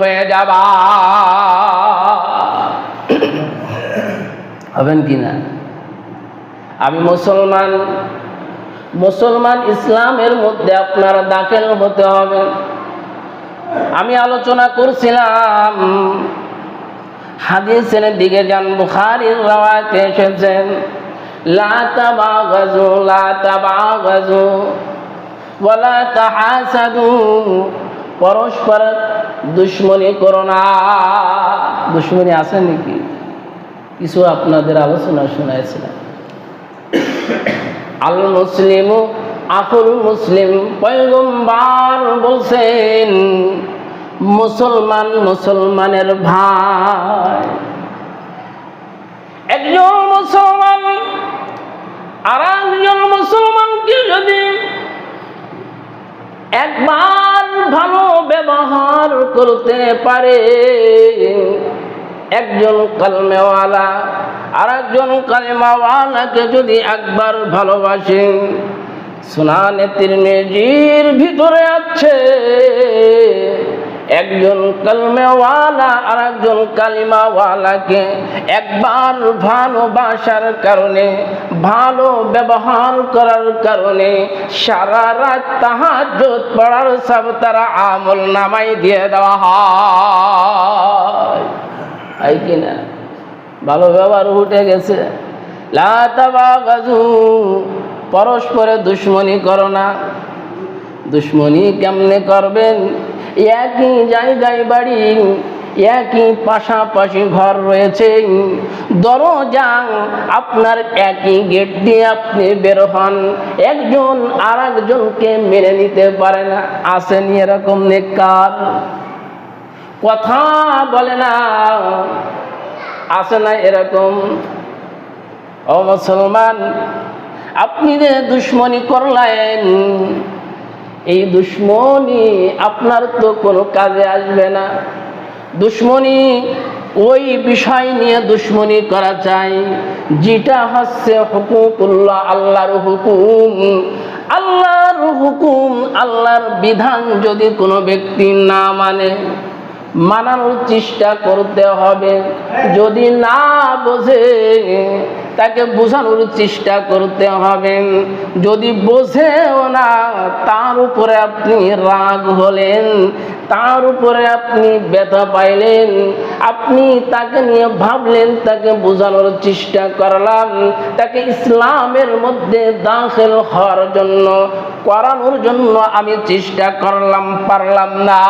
হয়ে যাবা হবেন কি আমি মুসলমান মুসলমান ইসলামের মধ্যে আপনার দাখিল হতে হবে। আমি আলোচনা করছিলাম, হাদিসের দিকে যান, বুখারির রাওয়াতে এসেছেন, লা তাবাগাজু লা তাবাগাজু ওয়ালা তাহাসাদু পরস্পর দুশ্মনী করো না। দুশ্মনী আছে নাকি? কিছু আপনাদের আলোচনা শোনাইছিলাম। আল মুসলিম আকুল মুসলিম পয়গম্বার বলছেন, মুসলমান মুসলমানের ভাই। একজন মুসলমান আর একজন মুসলমানকে যদি একবার ভালো ব্যবহার করতে পারে। একজন কালমেওয়ালা আর একজন কালেমাওয়ালাকে যদি একবার ভালোবাসেন সুনানে তিরমিজির ভিতরে আছে। একজন কালমেওয়ালা আর একজন কালিমাওয়ালাকে একবার ভালোবাসার কারণে, ভালো ব্যবহার করার কারণে সারা রাত তাহাজ্জুদ পড়ার সব তারা আমল নামাই দিয়ে দেওয়া হয়। হয় কি ভালো ব্যবহার উঠে গেছে। লাতাবাগাজু পরস্পরে দুশ্মনী করো না। দুশ্মনী কেমনে করবেন? একই জায়গায় বাড়ি, একই পাশাপাশি ঘর রয়েছে। দরজা আপনার একই গেট দিয়ে আপনি বের হন। একজন আর একজনকে মেনে নিতে পারে না আসেনি এরকম নেকার কথা বলে না। আসে না এরকম। ও মুসলমান, আপনি যে দুশ্মনী করলেন এই দুশ্মনী আপনার তো কোনো কাজে আসবে না। দুশ্মনী ওই বিষয় নিয়ে দুশ্মনী করা চাই যেটা হচ্ছে হুকুকুল্লাহ আল্লাহর হুকুম। আল্লাহর হুকুম, আল্লাহর বিধান যদি কোনো ব্যক্তি না মানে মানানোর চেষ্টা করতে হবে। যদি না বোঝে তাকে বোঝানোর চেষ্টা করতে হবে। যদি বোঝেও না, তার উপরে আপনি রাগ হলেন, তার উপরে আপনি ব্যথা পাইলেন, আপনি তাকে নিয়ে ভাবলেন, তাকে বোঝানোর চেষ্টা করলাম, তাকে ইসলামের মধ্যে দাখিল হওয়ার জন্য, করানোর জন্য আমি চেষ্টা করলাম, পারলাম না।